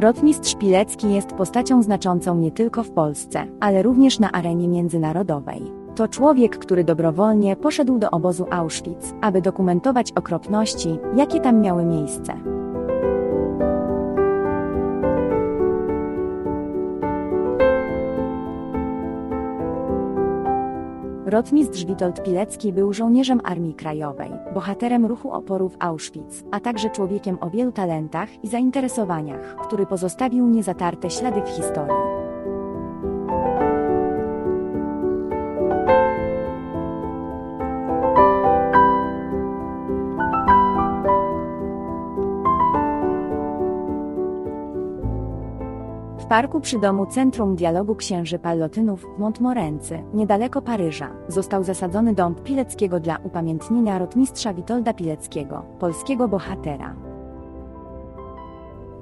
Rotmistrz Pilecki jest postacią znaczącą nie tylko w Polsce, ale również na arenie międzynarodowej. To człowiek, który dobrowolnie poszedł do obozu Auschwitz, aby dokumentować okropności, jakie tam miały miejsce. Rotmistrz Witold Pilecki był żołnierzem Armii Krajowej, bohaterem ruchu oporu w Auschwitz, a także człowiekiem o wielu talentach i zainteresowaniach, który pozostawił niezatarte ślady w historii. Parku przy domu Centrum Dialogu Księży Pallotynów w Montmorency, niedaleko Paryża, został zasadzony dąb Pileckiego dla upamiętnienia rotmistrza Witolda Pileckiego, polskiego bohatera.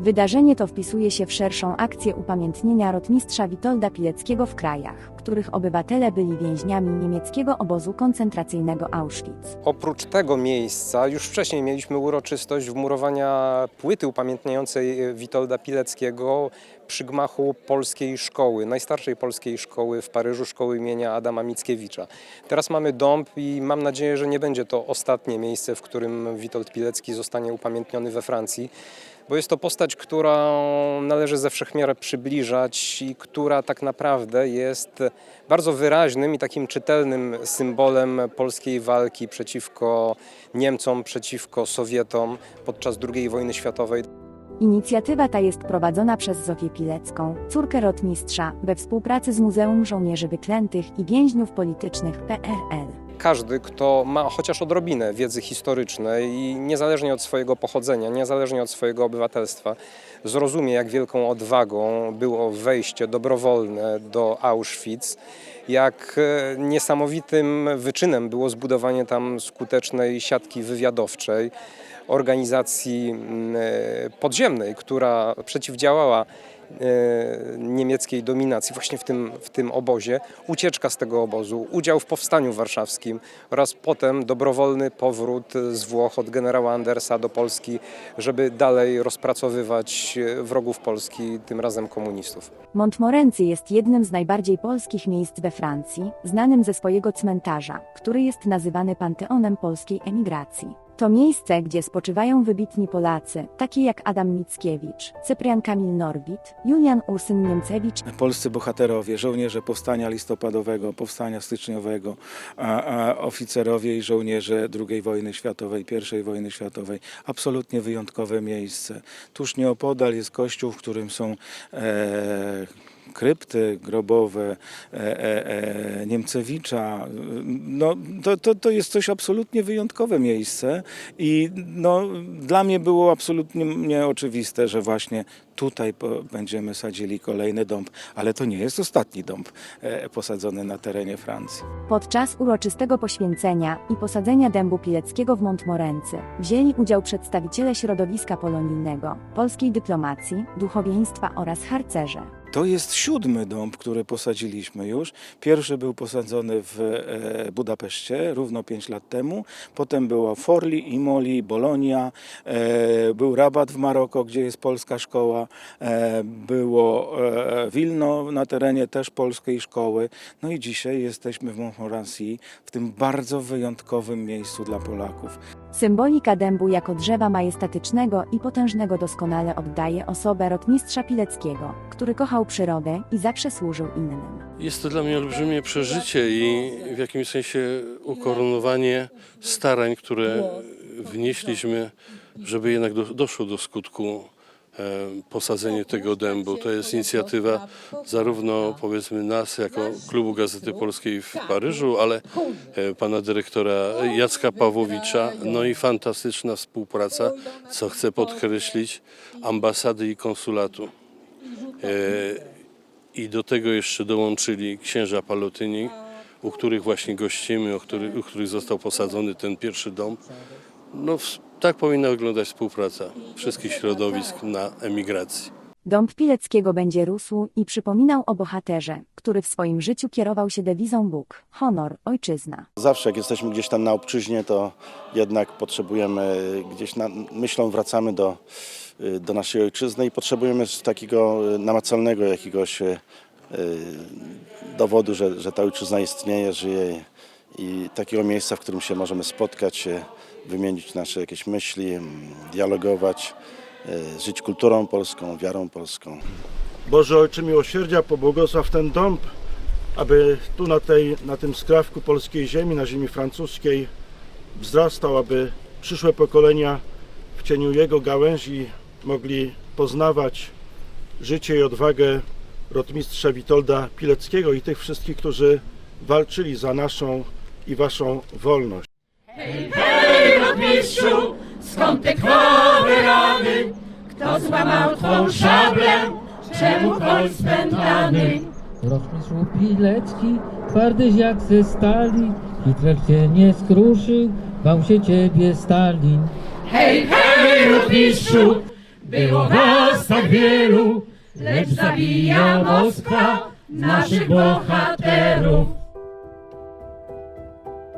Wydarzenie to wpisuje się w szerszą akcję upamiętnienia rotmistrza Witolda Pileckiego w krajach, których obywatele byli więźniami niemieckiego obozu koncentracyjnego Auschwitz. Oprócz tego miejsca już wcześniej mieliśmy uroczystość wmurowania płyty upamiętniającej Witolda Pileckiego przy gmachu polskiej szkoły, najstarszej polskiej szkoły w Paryżu, szkoły imienia Adama Mickiewicza. Teraz mamy dąb i mam nadzieję, że nie będzie to ostatnie miejsce, w którym Witold Pilecki zostanie upamiętniony we Francji, bo jest to postać, którą należy ze wszechmiar przybliżać i która tak naprawdę jest bardzo wyraźnym i takim czytelnym symbolem polskiej walki przeciwko Niemcom, przeciwko Sowietom podczas II wojny światowej. Inicjatywa ta jest prowadzona przez Zofię Pilecką, córkę rotmistrza, we współpracy z Muzeum Żołnierzy Wyklętych i Więźniów Politycznych PRL. Każdy, kto ma chociaż odrobinę wiedzy historycznej i niezależnie od swojego pochodzenia, niezależnie od swojego obywatelstwa, zrozumie, jak wielką odwagą było wejście dobrowolne do Auschwitz, jak e, niesamowitym wyczynem było zbudowanie tam skutecznej siatki wywiadowczej, organizacji mm, e, podziemnej, która przeciwdziałała niemieckiej dominacji właśnie w tym, w tym obozie, ucieczka z tego obozu, udział w powstaniu warszawskim oraz potem dobrowolny powrót z Włoch od generała Andersa do Polski, żeby dalej rozpracowywać e, wrogów Polski, tym razem komunistów. Montmorency jest jednym z najbardziej polskich miejsc we Francji, znanym ze swojego cmentarza, który jest nazywany Panteonem polskiej emigracji. To miejsce, gdzie spoczywają wybitni Polacy, takie jak Adam Mickiewicz, Cyprian Kamil Norwid, Julian Ursyn Niemcewicz polscy bohaterowie, żołnierze powstania listopadowego, powstania styczniowego, a, a oficerowie i żołnierze II wojny światowej, I wojny światowej. Absolutnie wyjątkowe miejsce. Tuż nieopodal jest kościół, w którym są e, krypty grobowe e, e, e, Niemcewicza. No, to, to, to jest coś absolutnie wyjątkowe miejsce i no, dla mnie było absolutnie nieoczywiste, że właśnie tutaj będziemy sadzili kolejny dąb, ale to nie jest ostatni dąb e, posadzony na terenie Francji. Podczas uroczystego poświęcenia i posadzenia dębu pileckiego w Montmorency wzięli udział przedstawiciele środowiska polonijnego, polskiej dyplomacji, duchowieństwa oraz harcerze. To jest siódmy dąb, który posadziliśmy już. Pierwszy był posadzony w e, Budapeszcie równo 5 lat temu. Potem było Forli, Imoli, Bolonia. E, był Rabat w Maroko, gdzie jest polska szkoła. E, było e, Wilno na terenie też polskiej szkoły. No i dzisiaj jesteśmy w Montmorency, w tym bardzo wyjątkowym miejscu dla Polaków. Symbolika dębu jako drzewa majestatycznego i potężnego doskonale oddaje osobę rotmistrza Pileckiego, który kochał przyrodę i zawsze służył innym. Jest to dla mnie olbrzymie przeżycie i w jakimś sensie ukoronowanie starań, które wnieśliśmy, żeby jednak do, doszło do skutku posadzenie tego dębu. To jest inicjatywa zarówno powiedzmy nas jako Klubu Gazety Polskiej w Paryżu, ale e, pana dyrektora Jacka Pawłowicza, no i fantastyczna współpraca, co chcę podkreślić, ambasady i konsulatu. E, I do tego jeszcze dołączyli księża Palotyni, u których właśnie gościmy, u których, u których został posadzony ten pierwszy dom. No, tak powinna wyglądać współpraca wszystkich środowisk na emigracji. Dąb Pileckiego będzie rósł i przypominał o bohaterze, który w swoim życiu kierował się dewizą Bóg, honor, ojczyzna. Zawsze jak jesteśmy gdzieś tam na obczyźnie, to jednak potrzebujemy gdzieś na, myślą wracamy do, y, do naszej ojczyzny i potrzebujemy takiego y, namacalnego jakiegoś y, dowodu, że, że ta ojczyzna istnieje, żyje i takiego miejsca, w którym się możemy spotkać, wymienić nasze jakieś myśli, mm, dialogować, y, żyć kulturą polską, wiarą polską. Boże Ojcze Miłosierdzia, pobłogosław ten dąb, aby tu na, tej, na tym skrawku polskiej ziemi, na ziemi francuskiej wzrastał, aby przyszłe pokolenia w cieniu Jego gałęzi mogli poznawać życie i odwagę rotmistrza Witolda Pileckiego i tych wszystkich, którzy walczyli za naszą i Waszą wolność. Mistrzu, skąd te krwawe rany? Kto złamał twą szablę? Czemu koń spętany? Rotmistrzu Pilecki, twardyś jak ze stali, Hitler cię nie skruszył, bał się ciebie Stalin. Hej, hej, rotmistrzu! Było was tak wielu, lecz zabija Moskwa naszych bohaterów.